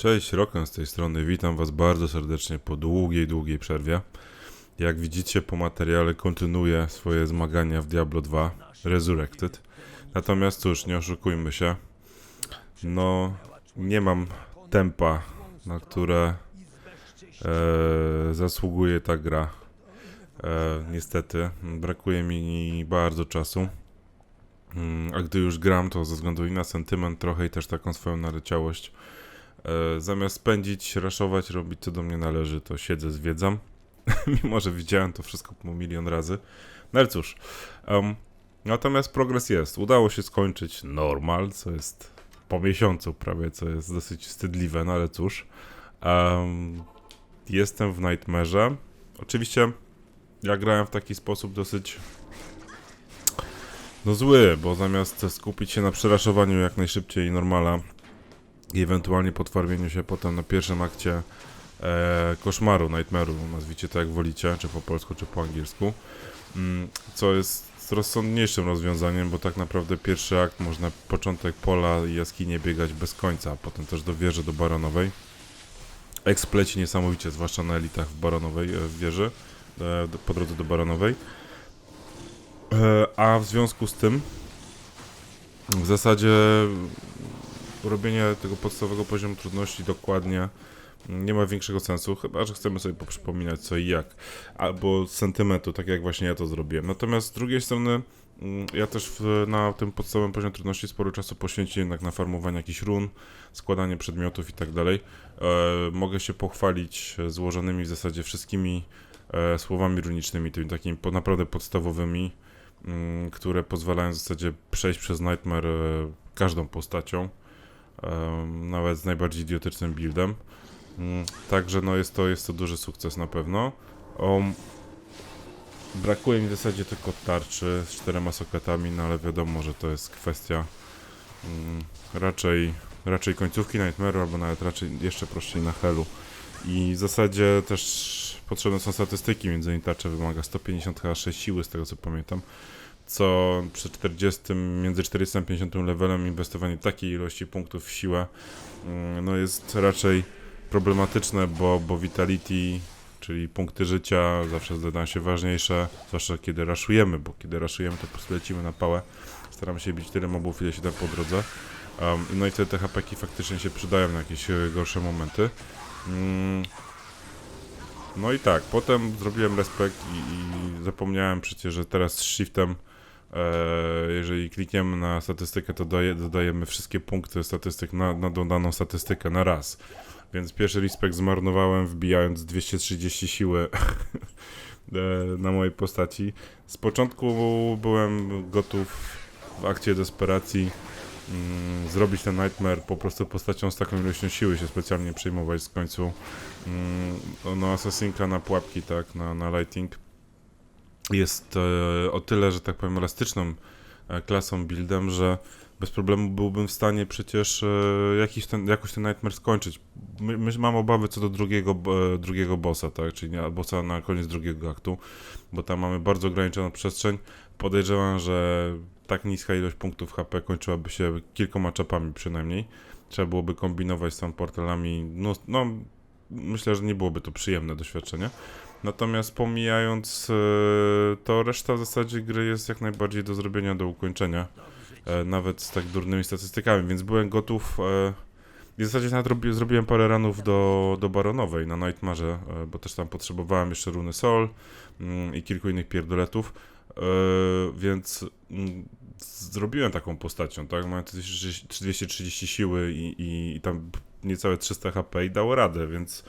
Cześć, Roken z tej strony. Witam Was bardzo serdecznie po długiej, długiej przerwie. Jak widzicie po materiale kontynuuję swoje zmagania w Diablo 2 Resurrected. Natomiast cóż, nie oszukujmy się. No, nie mam tempa, na które e, zasługuje ta gra. E, niestety, brakuje mi bardzo czasu. Mm, A gdy już gram, to ze względu i na sentyment trochę i też taką swoją naleciałość, zamiast spędzić, raszować, robić co do mnie należy, to siedzę, zwiedzam. Mimo, że widziałem to wszystko po milion razy. No ale cóż. em, natomiast progres jest. Udało się skończyć normal, co jest po miesiącu prawie, co jest dosyć wstydliwe, no ale cóż. Em, jestem w Nightmare'ze. Oczywiście ja grałem w taki sposób dosyć no zły, bo zamiast skupić się na przeraszowaniu jak najszybciej normala i ewentualnie potwarmieniu się potem na pierwszym akcie e, koszmaru, nightmare'u, nazwijcie to jak wolicie, czy po polsku, czy po angielsku, mm, co jest rozsądniejszym rozwiązaniem, bo tak naprawdę pierwszy akt można początek pola i jaskinie biegać bez końca, a potem też do wieży, do baronowej. Ekspleci niesamowicie, zwłaszcza na elitach w baronowej e, w wieży, e, po drodze do baronowej. E, A w związku z tym, w zasadzie robienie tego podstawowego poziomu trudności dokładnie nie ma większego sensu, chyba że chcemy sobie poprzypominać co i jak, albo sentymentu, tak jak właśnie ja to zrobiłem. Natomiast z drugiej strony, mm, ja też w, na tym podstawowym poziomie trudności sporo czasu poświęciłem jednak na farmowanie jakichś run, składanie przedmiotów i tak dalej. E, mogę się pochwalić złożonymi w zasadzie wszystkimi e, słowami runicznymi, tymi takimi po, naprawdę podstawowymi, mm, które pozwalają w zasadzie przejść przez Nightmare e, każdą postacią, nawet z najbardziej idiotycznym buildem. Mm, Także no jest to, jest to duży sukces na pewno. Um, brakuje mi w zasadzie tylko tarczy z czterema soketami, no ale wiadomo, że to jest kwestia mm, raczej, raczej końcówki Nightmare'u, albo nawet raczej jeszcze prościej na Hellu. I w zasadzie też potrzebne są statystyki, między innymi tarcza wymaga 150 H6 siły, z tego co pamiętam, co przy 40, między 40 a 50 levelem inwestowanie takiej ilości punktów w siłę mm, no jest raczej problematyczne, bo, bo Vitality, czyli punkty życia zawsze zdają się ważniejsze, zwłaszcza kiedy raszujemy, bo kiedy raszujemy to po prostu lecimy na pałę, staramy się bić tyle mobów, ile się da po drodze. Um, no i wtedy te hapeki faktycznie się przydają na jakieś e, gorsze momenty. Mm. No i tak, potem zrobiłem respekt i, i zapomniałem przecież, że teraz z shiftem jeżeli klikniemy na statystykę, to daje, dodajemy wszystkie punkty statystyk na, na dodaną statystykę na raz. Więc pierwszy respekt zmarnowałem wbijając 230 siły e, na mojej postaci. Z początku byłem gotów w akcie desperacji mm, zrobić ten Nightmare po prostu postacią z taką ilością siły się specjalnie przejmować z końcu mm, no asasynka na pułapki, tak, na, na lighting jest e, o tyle, że tak powiem elastyczną e, klasą buildem, że bez problemu byłbym w stanie przecież e, jakiś ten, jakoś ten Nightmare skończyć. My, my, mam obawy co do drugiego, drugiego bossa, tak, czyli bossa na koniec drugiego aktu, bo tam mamy bardzo ograniczoną przestrzeń. Podejrzewam, że tak niska ilość punktów HP kończyłaby się kilkoma czapami przynajmniej. Trzeba byłoby kombinować z tam portalami, no, no myślę, że nie byłoby to przyjemne doświadczenie. Natomiast pomijając e, to, reszta w zasadzie gry jest jak najbardziej do zrobienia, do ukończenia. E, nawet z tak durnymi statystykami, więc byłem gotów. E, w zasadzie nawet robi, zrobiłem parę ranów do, do Baronowej na Nightmarze, bo też tam potrzebowałem jeszcze runy Sol mm, i kilku innych pierdoletów. Więc mm, zrobiłem taką postacią, tak? Mając 230 siły i, i, i tam niecałe 300 HP i dało radę, więc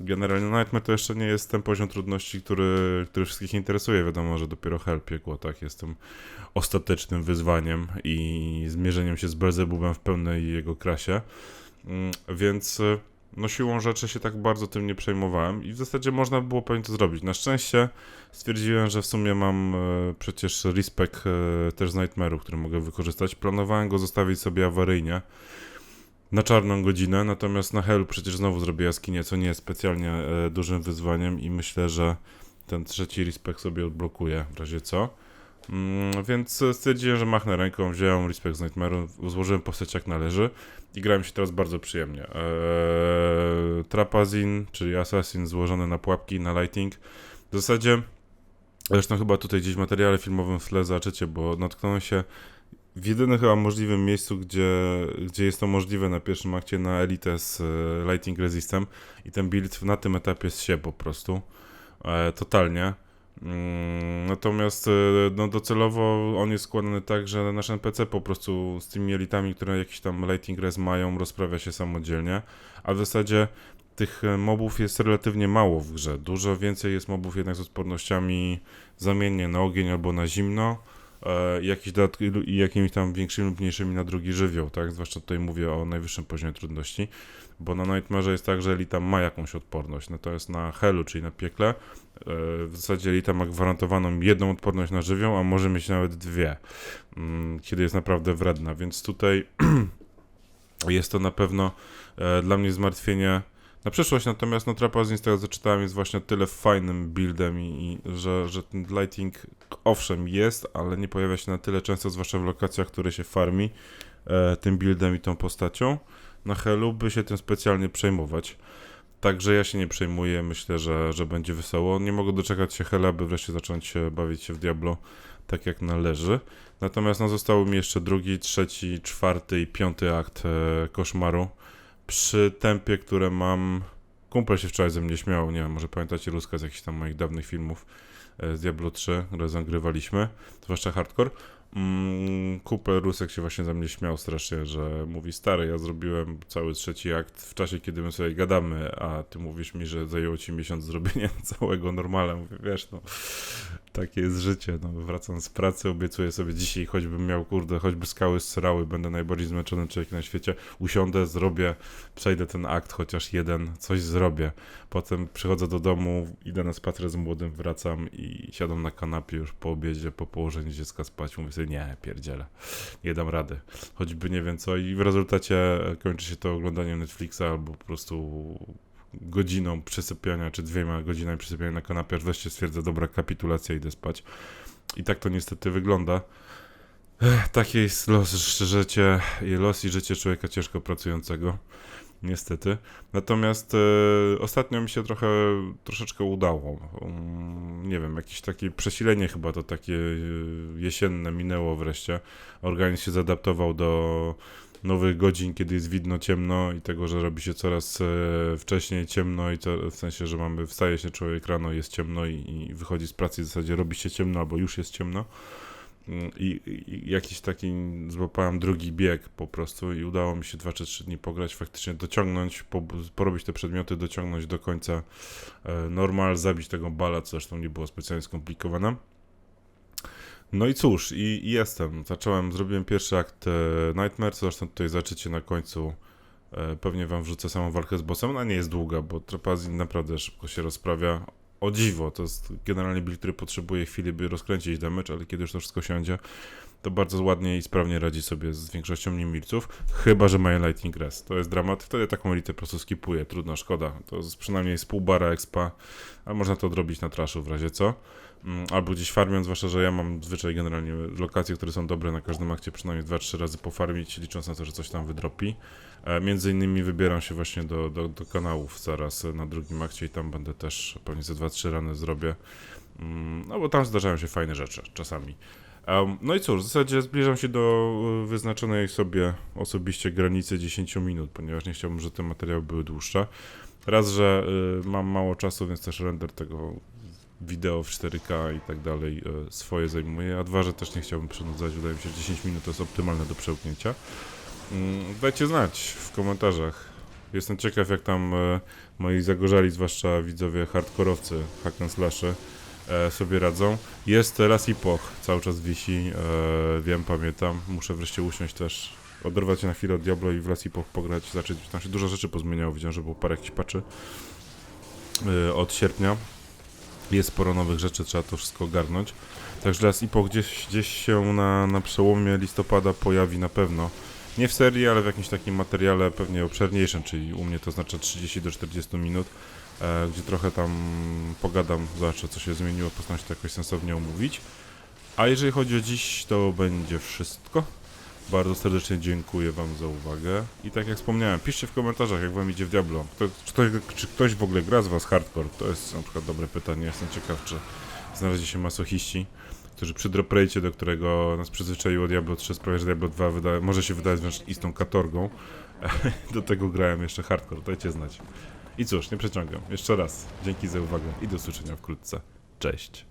generalnie Nightmare to jeszcze nie jest ten poziom trudności, który, który wszystkich interesuje. Wiadomo, że dopiero Hell piekło, tak? Jestem ostatecznym wyzwaniem i zmierzeniem się z Belzebubem w pełnej jego krasie. Mm, Więc y, no siłą rzeczy się tak bardzo tym nie przejmowałem i w zasadzie można było pewnie to zrobić. Na szczęście stwierdziłem, że w sumie mam e, przecież respekt e, też z Nightmare'u, który mogę wykorzystać. Planowałem go zostawić sobie awaryjnie na czarną godzinę, natomiast na Hellu przecież znowu zrobię jaskinię, co nie jest specjalnie e, dużym wyzwaniem i myślę, że ten trzeci respekt sobie odblokuję w razie co. Mm, więc stwierdziłem, że machnę ręką, wziąłem Respect z Nightmare'u, złożyłem postać jak należy i grałem się teraz bardzo przyjemnie. Eee, Trapazin, czyli Assassin złożony na pułapki, na lighting. W zasadzie, zresztą chyba tutaj gdzieś w materiale filmowym w tle zobaczycie, bo natknąłem się w jedynym chyba możliwym miejscu, gdzie, gdzie jest to możliwe na pierwszym akcie na Elite z e, Lighting Resistem i ten build na tym etapie się po prostu. E, totalnie. Mm, Natomiast e, no, docelowo on jest składany tak, że nasz NPC po prostu z tymi elitami, które jakiś tam lighting res mają, rozprawia się samodzielnie, a w zasadzie tych e, mobów jest relatywnie mało w grze. Dużo więcej jest mobów jednak z odpornościami zamiennie na ogień albo na zimno jakiś dodatki, i jakimiś tam większymi lub mniejszymi na drugi żywioł, tak? Zwłaszcza tutaj mówię o najwyższym poziomie trudności, bo na Nightmare jest tak, że elita ma jakąś odporność, natomiast na Hellu, czyli na piekle, e, w zasadzie elita ma gwarantowaną jedną odporność na żywioł, a może mieć nawet dwie, mm, kiedy jest naprawdę wredna, więc tutaj jest to na pewno e, dla mnie zmartwienie na przyszłość, natomiast no Trapazin z tego co czytałem jest właśnie tyle fajnym buildem i, i że, że ten lighting owszem jest, ale nie pojawia się na tyle często, zwłaszcza w lokacjach, które się farmi e, tym buildem i tą postacią. Na Hellu by się tym specjalnie przejmować. Także ja się nie przejmuję, myślę, że, że będzie wesoło. Nie mogę doczekać się Hela, by wreszcie zacząć bawić się w Diablo tak jak należy. Natomiast no, zostały mi jeszcze drugi, trzeci, czwarty i piąty akt e, koszmaru przy tempie, które mam. Kumpel się wczoraj ze mnie śmiał, nie wiem, może pamiętacie Ruska z jakichś tam moich dawnych filmów e, z Diablo 3, razem grywaliśmy, zwłaszcza hardcore. Mm, Kumpel Rusek się właśnie ze mnie śmiał strasznie, że mówi stary, ja zrobiłem cały trzeci akt w czasie, kiedy my sobie gadamy, a ty mówisz mi, że zajęło ci miesiąc zrobienie całego normala. Mówię, wiesz, no, takie jest życie, no, wracam z pracy, obiecuję sobie dzisiaj, choćbym miał, kurde, choćby skały srały, będę najbardziej zmęczony człowiek na świecie, usiądę, zrobię, przejdę ten akt, chociaż jeden, coś zrobię. Potem przychodzę do domu, idę na spacer z młodym, wracam i siadam na kanapie już po obiedzie, po położeniu dziecka spać, mówię nie, pierdzielę, nie dam rady, choćby nie wiem co i w rezultacie kończy się to oglądaniem Netflixa albo po prostu godziną przesypiania, czy dwiema godzinami przesypiania na kanapie, aż wreszcie stwierdzę, dobra, kapitulacja, idę spać. I tak to niestety wygląda. Taki jest los, życie, los i życie człowieka ciężko pracującego. Niestety. Natomiast e, ostatnio mi się trochę, troszeczkę udało. Um, nie wiem, jakieś takie przesilenie chyba to takie e, jesienne minęło wreszcie. Organizm się zaadaptował do nowych godzin, kiedy jest widno ciemno i tego, że robi się coraz e, wcześniej ciemno i to, w sensie, że mamy, wstaje się człowiek rano, jest ciemno i, i wychodzi z pracy w zasadzie robi się ciemno albo już jest ciemno. Mm, I, i jakiś taki złapałem drugi bieg po prostu i udało mi się 2 czy 3 dni pograć, faktycznie dociągnąć, po, porobić te przedmioty, dociągnąć do końca e, normal, zabić tego bala, co zresztą nie było specjalnie skomplikowane. No i cóż, i, i jestem. Zacząłem, zrobiłem pierwszy akt e, Nightmare, co zresztą tutaj zobaczycie na końcu. E, pewnie wam wrzucę samą walkę z bossem. Ona nie jest długa, bo Trapazin naprawdę szybko się rozprawia. O dziwo, to jest generalnie build, który potrzebuje chwili, by rozkręcić damage, ale kiedy już to wszystko siądzie, to bardzo ładnie i sprawnie radzi sobie z większością nimilców, chyba, że mają Lightning Res. To jest dramat, wtedy taką elitę po prostu skipuje, trudno, szkoda. To jest przynajmniej z pół bara expa, a można to odrobić na traszu w razie co. Mm, Albo gdzieś farmiąc, zwłaszcza, że ja mam zwyczaj generalnie lokacje, które są dobre na każdym akcie, przynajmniej 2-3 razy pofarmić, licząc na to, że coś tam wydropi. E, Między innymi wybieram się właśnie do, do, do kanałów zaraz na drugim akcie i tam będę też pewnie ze 2-3 rany zrobię. Mm, No bo tam zdarzają się fajne rzeczy czasami. No i cóż, w zasadzie zbliżam się do y, wyznaczonej sobie osobiście granicy 10 minut, ponieważ nie chciałbym, żeby te materiały były dłuższe. Raz, że y, mam mało czasu, więc też render tego wideo w 4K i tak dalej y, swoje zajmuje, a dwa, że też nie chciałbym przynudzać. Wydaje mi się, że 10 minut to jest optymalne do przełknięcia. Mm, Dajcie znać w komentarzach. Jestem ciekaw, jak tam e, moi zagorzali, zwłaszcza widzowie hardkorowcy, hack and slashy, e, sobie radzą. Jest raz i poch, cały czas wisi, e, wiem, pamiętam. Muszę wreszcie usiąść też, oderwać się na chwilę od Diablo i w raz i poch pograć, zacząć. Tam się dużo rzeczy pozmieniało, widziałem, że było parę jakichś e, od sierpnia. Jest sporo nowych rzeczy, trzeba to wszystko ogarnąć. Także raz i poch gdzieś, gdzieś się na, na przełomie listopada pojawi na pewno. Nie w serii, ale w jakimś takim materiale pewnie obszerniejszym, czyli u mnie to znaczy 30 do 40 minut, e, gdzie trochę tam pogadam, zobaczę co się zmieniło, postaram się to jakoś sensownie omówić. A jeżeli chodzi o dziś, to będzie wszystko. Bardzo serdecznie dziękuję Wam za uwagę. I tak jak wspomniałem, piszcie w komentarzach, jak Wam idzie w Diablo. Kto, czy, ktoś, czy ktoś w ogóle gra z Was hardcore? To jest na przykład dobre pytanie. Jestem ciekaw, czy znaleźli się masochiści, którzy przy droprejcie, do którego nas przyzwyczaiło Diablo 3, sprawia, że Diablo 2 wyda, może się wydać wręcz istą katorgą. do tego grałem jeszcze hardcore, dajcie znać. I cóż, nie przeciągam. Jeszcze raz, dzięki za uwagę i do usłyszenia wkrótce. Cześć.